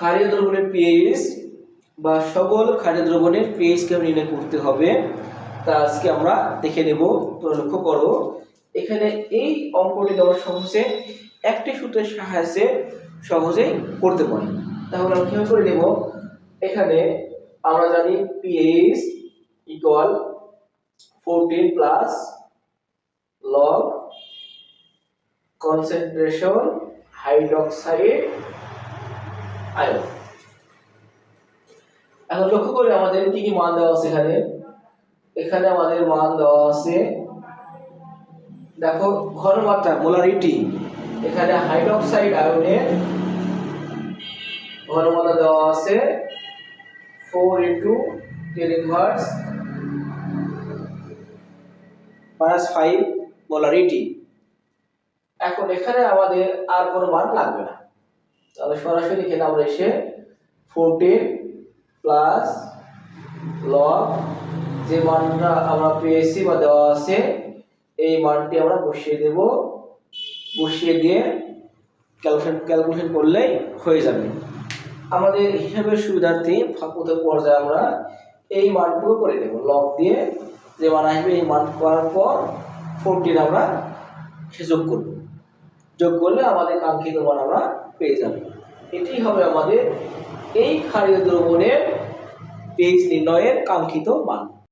ক্ষারীয় দ্রবণের পিএইচ বা সকল ক্ষারীয় দ্রবণের পিএইচ কে নির্ণয় করতে হবে। তা আজকে আমরা দেখে নেব তো লক্ষ্য করো। এখানে এই অঙ্কটি আমরা সহজে, একটি সূত্রের সাহায্যে সহজেই করতে পারি। তাহলে আমরা কীভাবে করে নেব? এখানে আমরা জানি pH equal fourteen plus log concentration hydroxide ion এখন লক্ষ্য করে আমাদের কি কি মান দেওয়া আছে এখানে? এখানে আমাদের মান দেওয়া আছে, দেখো ঘনমাত্রা মোলারিটি এখানে হাইড্রোক্সাইড আয়নের ঘনমাত্রা দেওয়া আছে four into ten inverse minus five molarity এখন এখানে আমাদের আর কোনো মান লাগবে না। তাহলে সরাসরি এখানে আমরা এসে ফোরটিন প্লাস লগ যে মানটা আমরা পেয়েছি বা দেওয়া আছে, এই মানটি আমরা বসিয়ে দেব। বসিয়ে দিয়ে ক্যালকুলেশন ক্যালকুলেশন করলেই হয়ে যাবে। আমাদের হিসাবের সুবিধার্থে প্রথম পর্যায়ে আমরা এই মানটুকু করে দেব লগ দিয়ে যে মান আসবে, এই মান করার পর ফোরটিন আমরা সে যোগ করব। যোগ করলে আমাদের কাঙ্ক্ষিত মান আমরা পেয়ে যাবে। এটি হবে আমাদের এই ক্ষারীয় দ্রবণের পেজ নির্ণয়ের কাঙ্ক্ষিত মান।